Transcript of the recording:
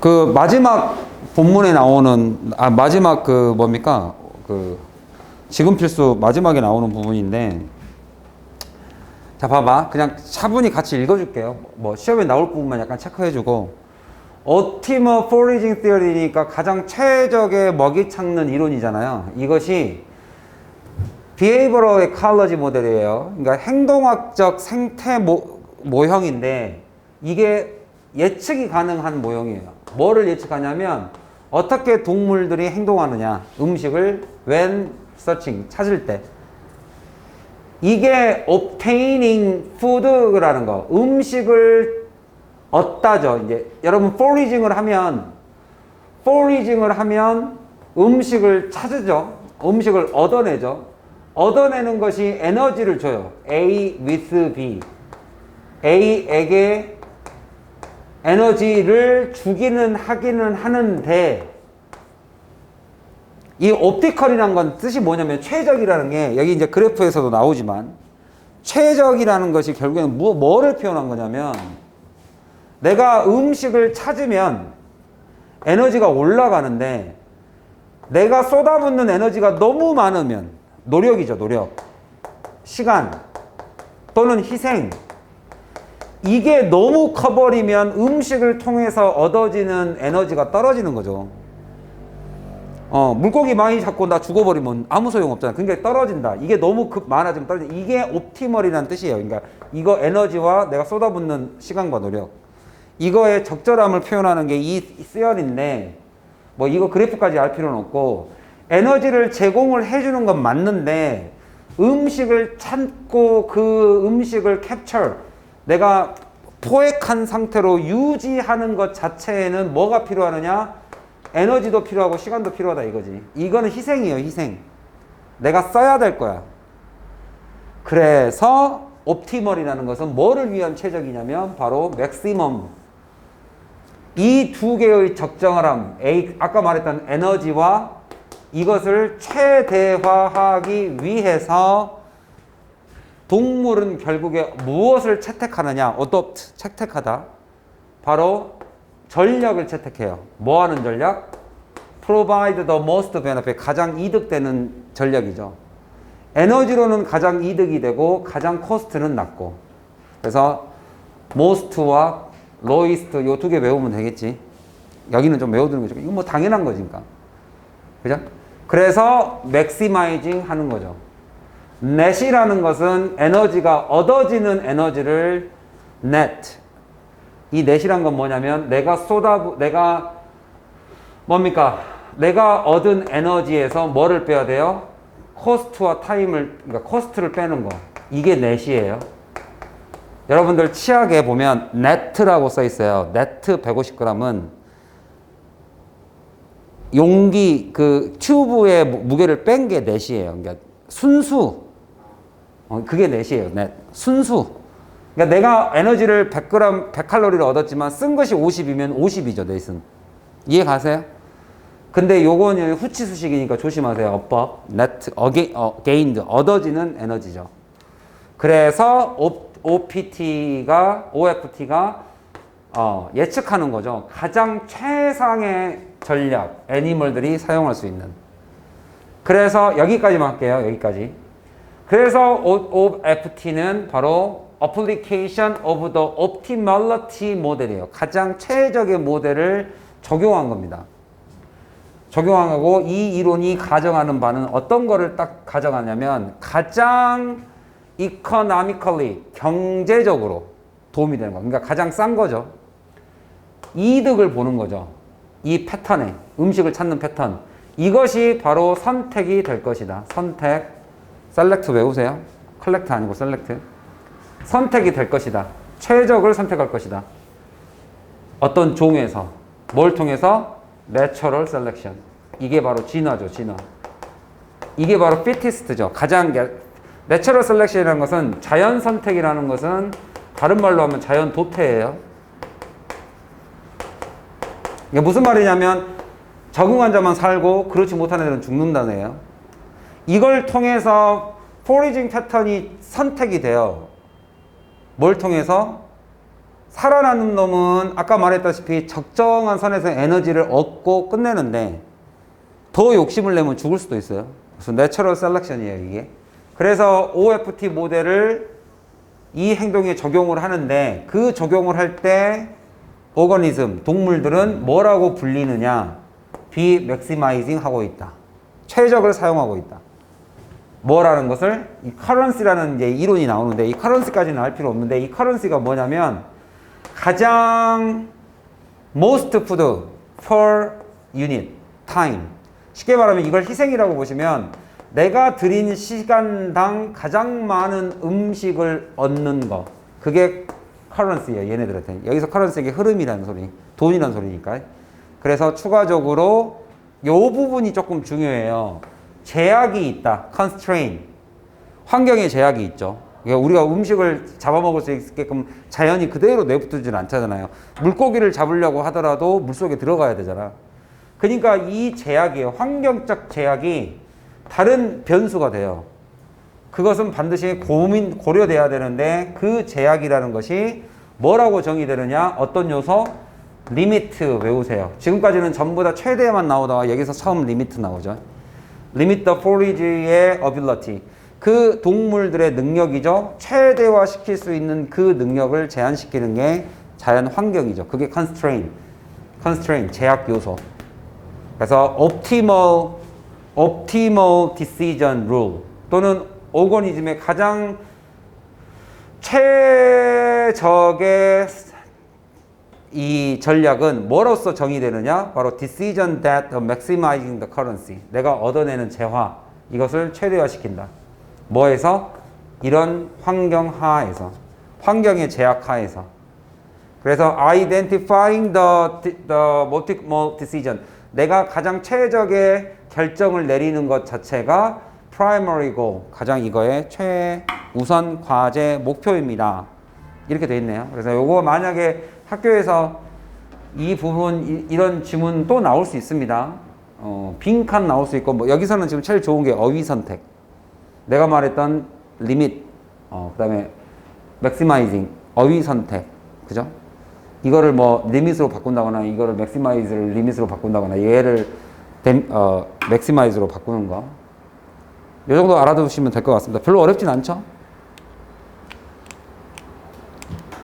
그 마지막 본문에 나오는 아 마지막 그 뭡니까? 그 지금 필수 마지막에 나오는 부분인데 자 봐봐. 그냥 차분히 같이 읽어줄게요. 뭐 시험에 나올 부분만 약간 체크해주고. Optimal foraging theory니까 가장 최적의 먹이 찾는 이론이잖아요. 이것이 behavioral ecology 모델이에요. 그러니까 행동학적 생태 모, 모형인데 이게 예측이 가능한 모형이에요 뭐를 예측하냐면 어떻게 동물들이 행동하느냐 음식을 when searching 찾을 때. 이게 obtaining food라는 거. 음식을 얻다죠? 이제 여러분 foraging을 하면 foraging을 하면 음식을 찾으죠. 음식을 얻어내죠. 얻어내는 것이 에너지를 줘요. A with B. A에게 에너지를 주기는 하기는 하는데 이 옵티컬이라는 건 뜻이 뭐냐면 최적이라는 게 여기 이제 그래프에서도 나오지만 최적이라는 것이 결국에는 뭐, 뭐를 표현한 거냐면 내가 음식을 찾으면 에너지가 올라가는데 내가 쏟아붓는 에너지가 너무 많으면 노력이죠 노력. 시간 또는 희생 이게 너무 커버리면 음식을 통해서 얻어지는 에너지가 떨어지는 거죠. 어, 물고기 많이 잡고 나 죽어버리면 아무 소용 없잖아. 그러니까 떨어진다. 이게 너무 급 많아지면 떨어진다. 이게 옵티멀이라는 뜻이에요. 그러니까 이거 에너지와 내가 쏟아붓는 시간과 노력. 이거의 적절함을 표현하는 게 이 쓰열인데, 뭐 이거 그래프까지 알 필요는 없고, 에너지를 제공을 해주는 건 맞는데, 음식을 찾고 그 음식을 캡처, 내가 포획한 상태로 유지하는 것 자체에는 뭐가 필요하느냐? 에너지도 필요하고 시간도 필요하다 이거지. 이거는 희생이에요, 희생. 내가 써야 될 거야. 그래서 옵티멀이라는 것은 뭐를 위한 최적이냐면 바로 맥시멈. 이 두 개의 적정함, 아까 말했던 에너지와 이것을 최대화하기 위해서 동물은 결국에 무엇을 채택하느냐? adopt, 채택하다. 바로 전략을 채택해요. 뭐 하는 전략? provide the most benefit, 가장 이득되는 전략이죠. 에너지로는 가장 이득이 되고 가장 코스트는 낮고. 그래서 most와 lowest 요 두 개 외우면 되겠지. 여기는 좀 외워두는 거죠. 이건 뭐 당연한 거니까. 그죠? 그래서 maximizing 하는 거죠. Net이라는 것은 에너지가 얻어지는 에너지를 net. 이 net이란 건 뭐냐면 내가 쏟아 내가 뭡니까? 내가 얻은 에너지에서 뭐를 빼야 돼요? 코스트와 타임을 그러니까 코스트를 빼는 거. 이게 net이에요. 여러분들 치약에 보면 net라고 써 있어요. net 150g은 용기 그 튜브의 무게를 뺀 게 net이에요. 그러니까 순수 어, 그게 넷이에요. 넷. 순수. 그러니까 내가 에너지를 100g, 100칼로리를 얻었지만 쓴 것이 50이면 50이죠, 넷은. 이해 가세요? 근데 요거는 후치 수식이니까 조심하세요. 어법, net, 어게, 어, gained, 얻어지는 에너지죠. 그래서 O, OPT가, OFT가 어, 예측하는 거죠. 가장 최상의 전략, 애니멀들이 사용할 수 있는. 그래서 여기까지만 할게요. 여기까지. 그래서 OFT는 바로 Application of the Optimality 모델이에요. 가장 최적의 모델을 적용한 겁니다. 적용한 거고 이 이론이 가정하는 바는 어떤 거를 딱 가정하냐면 가장 economically 경제적으로 도움이 되는 거. 그러니까 가장 싼 거죠. 이득을 보는 거죠. 이 패턴에 음식을 찾는 패턴. 이것이 바로 선택이 될 것이다. 선택. 셀렉트 외우세요. 컬렉트 아니고 셀렉트. 선택이 될 것이다. 최적을 선택할 것이다. 어떤 종에서 뭘 통해서 내처럴 셀렉션. 이게 바로 진화죠, 진화. 이게 바로 피티스트죠. 가장 내처럴 셀렉션이라는 것은 자연 선택이라는 것은 다른 말로 하면 자연 도태예요. 이게 무슨 말이냐면 적응한 자만 살고 그렇지 못한 애들은 죽는다는 애예요. 이걸 통해서 포리징 패턴이 선택이 돼요. 뭘 통해서? 살아남는 놈은 아까 말했다시피 적정한 선에서 에너지를 얻고 끝내는데 더 욕심을 내면 죽을 수도 있어요. 그래서 내추럴 셀렉션이에요, 이게. 그래서 OFT 모델을 이 행동에 적용을 하는데 그 적용을 할 때 오거니즘, 동물들은 뭐라고 불리느냐? 비맥시마이징 하고 있다. 최적을 사용하고 있다. 뭐라는 것을? 이 커런시라는 이제 이론이 나오는데 이 커런시까지는 알 필요 없는데 이 커런시가 뭐냐면 가장 most food per unit time. 쉽게 말하면 이걸 희생이라고 보시면 내가 들인 시간당 가장 많은 음식을 얻는 거. 그게 커런시예요 얘네들한테. 여기서 커런시의 흐름이라는 소리 돈이라는 소리니까. 그래서 추가적으로 요 부분이 조금 중요해요 제약이 있다. constraint. 환경에 제약이 있죠. 그러니까 우리가 음식을 잡아먹을 수 있게끔 자연이 그대로 내버두진 않잖아요. 물고기를 잡으려고 하더라도 물속에 들어가야 되잖아. 그러니까 이 제약이에요 환경적 제약이 다른 변수가 돼요. 그것은 반드시 고민 고려돼야 되는데 그 제약이라는 것이 뭐라고 정의되느냐? 어떤 요소? 리미트 외우세요. 지금까지는 전부 다 최대만 나오다가 여기서 처음 리미트 나오죠 limit the forage의 ability 그 동물들의 능력이죠 최대화 시킬 수 있는 그 능력을 제한시키는 게 자연 환경이죠 그게 constraint constraint 제약 요소 그래서 optimal optimal decision rule 또는 오거니즘의 가장 최적의 이 전략은 뭐로서 정의되느냐? 바로 decision that maximizing the currency. 내가 얻어내는 재화 이것을 최대화시킨다. 뭐에서? 이런 환경 하에서 환경의 제약 하에서 그래서 identifying the, the multiple decision 내가 가장 최적의 결정을 내리는 것 자체가 primary goal 가장 이거의 최우선 과제 목표입니다. 이렇게 돼 있네요. 그래서 요거 만약에 학교에서 이 부분 이, 이런 지문 또 나올 수 있습니다. 어, 빈칸 나올 수 있고 뭐 여기서는 지금 제일 좋은 게 어휘 선택. 내가 말했던 리밋, 어, 그다음에 맥시마이징 어휘 선택, 그죠? 이거를 뭐 리밋으로 바꾼다거나 이거를 맥시마이즈를 리밋으로 바꾼다거나 얘를 댐, 어, 맥시마이즈로 바꾸는 거. 이 정도 알아두시면 될 것 같습니다. 별로 어렵진 않죠?